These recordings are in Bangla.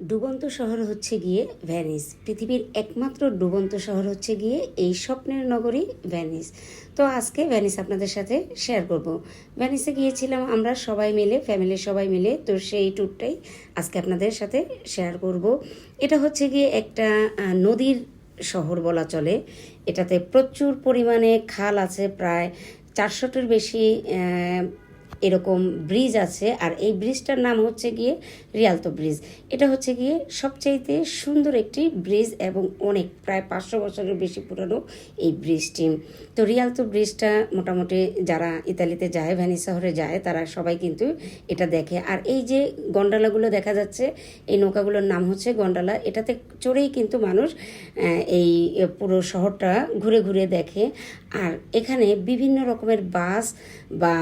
ডুবন্ত শহর হচ্ছে গিয়ে ভ্যানিস। পৃথিবীর একমাত্র ডুবন্ত শহর হচ্ছে গিয়ে এই স্বপ্নের নগরী ভ্যানিস। তো আজকে ভ্যানিস আপনাদের সাথে শেয়ার করব। ভ্যানিসে গিয়েছিলাম আমরা সবাই মিলে ফ্যামিলির সবাই মিলে। তো সেই ট্যুরটাই আজকে আপনাদের সাথে শেয়ার করব। এটা হচ্ছে গিয়ে একটা নদীর শহর বলা চলে। এটাতে প্রচুর পরিমাণে খাল আছে, প্রায় চারশোটির বেশি এরকম ব্রিজ আছে, আর এই ব্রিজটার নাম হচ্ছে গিয়ে রিয়ালতো ব্রিজ। এটা হচ্ছে গিয়ে সবচাইতে সুন্দর একটি ব্রিজ এবং অনেক, প্রায় পাঁচশো বছরের বেশি পুরানো এই ব্রিজটি। তো রিয়ালতো ব্রিজটা মোটামুটি যারা ইতালিতে যায়, ভ্যানিস শহরে যায়, তারা সবাই কিন্তু এটা দেখে। আর এই যে গন্ডালাগুলো দেখা যাচ্ছে, এই নৌকাগুলোর নাম হচ্ছে গন্ডালা। এটাতে চড়েই কিন্তু মানুষ এই পুরো শহরটা ঘুরে ঘুরে দেখে। আর এখানে বিভিন্ন রকমের বাস বা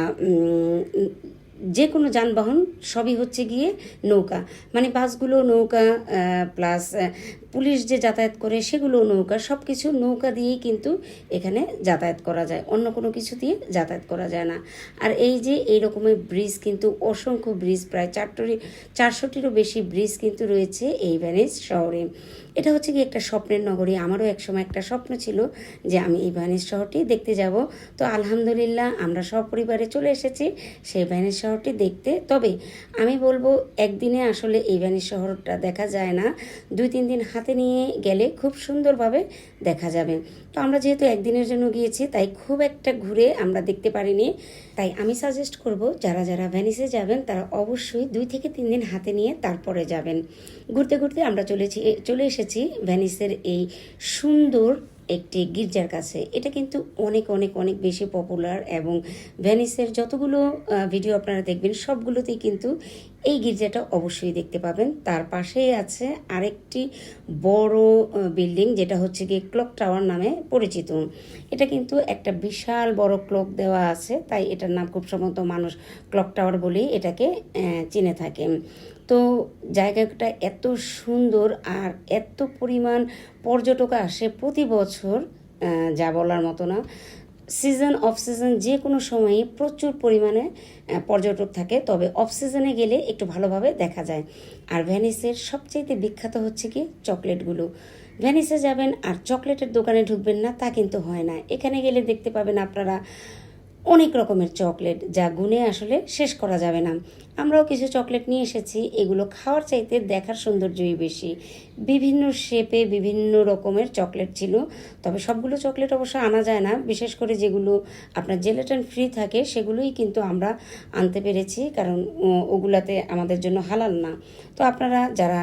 যে কোনো যানবাহন সবই হচ্ছে গিয়ে নৌকা। মানে বাসগুলো নৌকা প্লাস পুলিশ যে যাতায়াত করে সেগুলো নৌকা সব কিছু নৌকা দিয়েই কিন্তু এখানে যাতায়াত করা যায়। অন্য কোনো কিছু দিয়ে যাতায়াত করা যায় না। আর এই যে এই রকমের ব্রিজ কিন্তু অসংখ্য ব্রিজ, প্রায় চারটি চারশোটিরও বেশি ব্রিজ কিন্তু রয়েছে এই ভ্যানিস শহরে। এটা হচ্ছে কি একটা স্বপ্নের নগরী। আমারও একসময় একটা স্বপ্ন ছিল যে আমি এই ভ্যানিস শহরটি দেখতে যাব। তো আলহামদুলিল্লাহ আমরা সপরিবারে চলে এসেছি সেই ভ্যানিস শহরটি দেখতে। তবে আমি বলব, একদিনে আসলে এই ভ্যানিস শহরটা দেখা যায় না। দুই, তিন দিন হাতে নিয়ে গেলে খুব সুন্দরভাবে দেখা যাবে। তো আমরা যেহেতু একদিনের জন্য গিয়েছি, তাই খুব একটা ঘুরে আমরা দেখতে পারিনি। তাই আমি সাজেস্ট করব, যারা যারা ভ্যানিসে যাবেন, তারা অবশ্যই দুই থেকে তিন দিন হাতে নিয়ে তারপরে যাবেন। ঘুরতে ঘুরতে আমরা চলেছি চলে এসেছি ভ্যানিসের এই সুন্দর একটি গির্জার কাছে। এটা কিন্তু অনেক অনেক অনেক বেশি পপুলার এবং ভ্যানিসের যতগুলো ভিডিও আপনারা দেখবেন, সবগুলোতেই কিন্তু এই গির্জাটা অবশ্যই দেখতে পাবেন। তার পাশেই আছে আরেকটি বড় বিল্ডিং যেটা হচ্ছে গিয়ে ক্লক টাওয়ার নামে পরিচিত। এটা কিন্তু একটা বিশাল বড় ক্লক দেওয়া আছে, তাই এটার নাম খুব সম্ভবত মানুষ ক্লক টাওয়ার বলেই এটাকে চিনে থাকে তো জায়গাটা এত সুন্দর আর এত পরিমাণ পর্যটক আসে প্রতি বছর যা বলার মতো না। সিজন অফ সিজন যে কোনো সময়ে প্রচুর পরিমাণে পর্যটক থাকে, তবে অফ সিজনে গেলে একটু ভালোভাবে দেখা যায়। আর ভ্যানিসের সবচেয়ে বিখ্যাত হচ্ছে কি? চকলেটগুলো ভ্যানিসে যাবেন আর চকলেটের দোকানে ঢুকবেন না, তা কিন্তু হয় না। এখানে গেলে দেখতে পাবেন আপনারা অনেক রকমের চকলেট, যা গুণে আসলে শেষ করা যাবে না। আমরাও কিছু চকলেট নিয়ে এসেছি। এগুলো খাওয়ার চাইতে দেখার সৌন্দর্যই বেশি। বিভিন্ন শেপে বিভিন্ন রকমের চকলেট ছিল। তবে সবগুলো চকলেট অবশ্য আনা যায় না। বিশেষ করে যেগুলো আপনার জেলেটন ফ্রি থাকে, সেগুলোই কিন্তু আমরা আনতে পেরেছি। কারণ ওগুলাতে আমাদের জন্য হালাল না। তো আপনারা যারা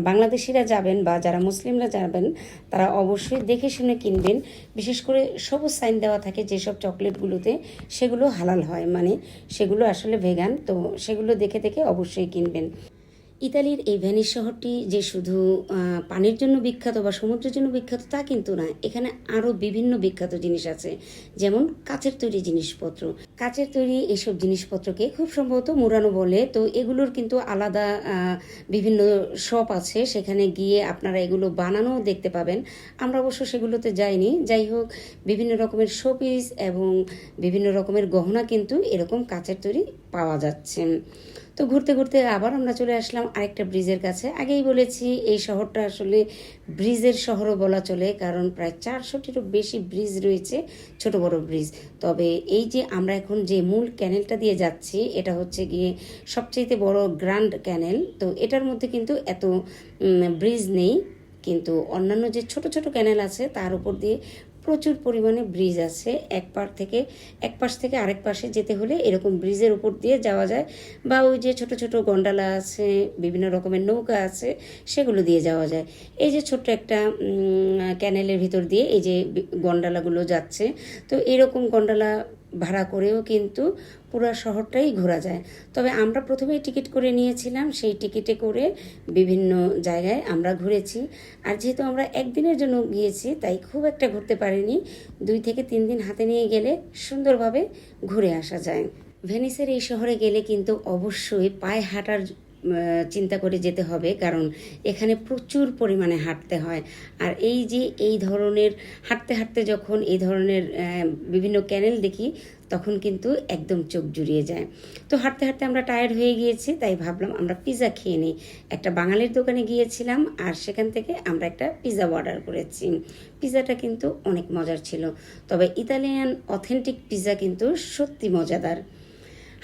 বাংলাদেশিরা যাবেন বা যারা মুসলিমরা যাবেন, তারা অবশ্যই দেখে শুনে কিনবেন। বিশেষ করে সবুজ সাইন দেওয়া থাকে যেসব চকলেটগুলোতে, সেগুলো হালাল হয়। মানে সেগুলো আসলে ভেগান তো সেগুলো দেখে দেখে অবশ্যই কিনবেন। ইতালির এই ভেনিস শহরটি যে শুধু পানির জন্য বিখ্যাত বা সমুদ্রের জন্য বিখ্যাত তা কিন্তু না, এখানে আরও বিভিন্ন বিখ্যাত জিনিস আছে। যেমন কাচের তৈরি জিনিসপত্র। কাচের তৈরি এইসব জিনিসপত্রকে খুব সম্ভবত মুরানো বলে। তো এগুলোর কিন্তু আলাদা বিভিন্ন শপ আছে। সেখানে গিয়ে আপনারা এগুলো বানানোও দেখতে পাবেন। আমরা অবশ্য সেগুলোতে যাইনি। যাই হোক, বিভিন্ন রকমের শোপিস এবং বিভিন্ন রকমের গহনা কিন্তু এরকম কাচের তৈরি পাওয়া যাচ্ছে। তো ঘুরতে ঘুরতে আবার আমরা চলে আসলাম আরেকটা ব্রিজের কাছে। আগেই বলেছি, এই শহরটা আসলে ব্রিজের শহরও বলা চলে, কারণ প্রায় চারশোটিরও বেশি ব্রিজ রয়েছে, ছোট বড় ব্রিজ। তবে এই যে আমরা এখন যে মূল ক্যানেলটা দিয়ে যাচ্ছি, এটা হচ্ছে গিয়ে সবচেয়ে বড় গ্র্যান্ড ক্যানেল। তো এটার মধ্যে কিন্তু এত ব্রিজ নেই, কিন্তু অন্যান্য যে ছোট ছোট ক্যানেল আছে, তার উপর দিয়ে প্রচুর পরিমাণে ব্রিজ আছে। এক পার থেকে, এক পাশ থেকে আরেক পাশে যেতে হলে এরকম ব্রিজের উপর দিয়ে যাওয়া যায় বা ওই যে ছোট ছোট গন্ডালা আছে, বিভিন্ন রকমের নৌকা আছে, সেগুলো দিয়ে যাওয়া যায়। এই যে ছোট্ট একটা ক্যানেলের ভিতর দিয়ে এই যে গন্ডালাগুলো যাচ্ছে, তো এরকম গন্ডালা ভাড়া করেও কিন্তু পুরো শহরটাই ঘোরা যায়। তবে আমরা প্রথমেই টিকিট করে নিয়েছিলাম, সেই টিকিটে করে বিভিন্ন জায়গায় আমরা ঘুরেছি। আর যেহেতু আমরা একদিনের জন্য গিয়েছি, তাই খুব একটা ঘুরতে পারিনি। দুই থেকে তিন দিন হাতে নিয়ে গেলে সুন্দরভাবে ঘুরে আসা যায়। ভেনিসের এই শহরে গেলে কিন্তু অবশ্যই পায়ে হাঁটার চিন্তা করে যেতে হবে, কারণ এখানে প্রচুর পরিমাণে হাঁটতে হয়। আর এই যে এই ধরনের হাঁটতে হাঁটতে যখন এই ধরনের বিভিন্ন ক্যানেল দেখি, তখন কিন্তু একদম চোখ জুড়িয়ে যায়। তো হাঁটতে হাঁটতে আমরা টায়ার্ড হয়ে গিয়েছি, তাই ভাবলাম আমরা পিৎজা খেয়ে নিই। একটা বাঙালির দোকানে গিয়েছিলাম, আর সেখান থেকে আমরা একটা পিৎজা অর্ডার করেছি। পিৎজাটা কিন্তু অনেক মজার ছিল, তবে ইতালিয়ান অথেন্টিক পিৎজা কিন্তু সত্যি মজাদার।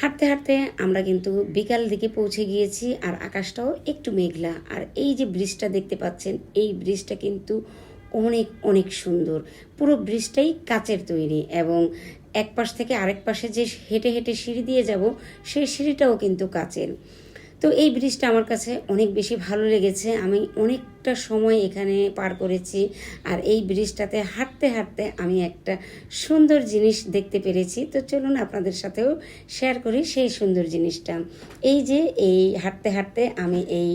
হাঁটতে হাঁটতে আমরা কিন্তু বিকাল দিকে পৌঁছে গিয়েছি আর আকাশটাও একটু মেঘলা। আর এই যে ব্রিজটা দেখতে পাচ্ছেন, এই ব্রিজটা কিন্তু অনেক অনেক সুন্দর। পুরো ব্রিজটাই কাচের তৈরি এবং এক পাশ থেকে আরেক পাশে যে হেঁটে হেঁটে সিঁড়ি দিয়ে যাব, সেই সিঁড়িটাও কিন্তু কাচের। তো এই ব্রিজটা আমার কাছে অনেক বেশি ভালো লেগেছে। আমি অনেকটা সময় এখানে পার করেছি আর এই ব্রিজটাতে হাঁটতে হাঁটতে আমি একটা সুন্দর জিনিস দেখতে পেরেছি। তো চলুন আপনাদের সাথেও শেয়ার করি সেই সুন্দর জিনিসটা। এই যে এই হাঁটতে হাঁটতে আমি এই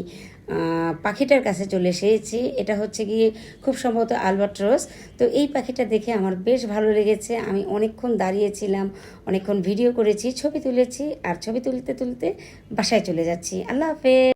পাখিটার কাছে চলে এসেছি। এটা হচ্ছে গিয়ে খুব সম্ভবত আলবাট্রস। তো এই পাখিটা দেখে আমার বেশ ভালো লেগেছে। আমি অনেকক্ষণ দাঁড়িয়েছিলাম, অনেকক্ষণ ভিডিও করেছি, ছবি তুলেছি, আর ছবি তুলতে তুলতে বাসায় চলে যাচ্ছি। আল্লাহ হাফেজ।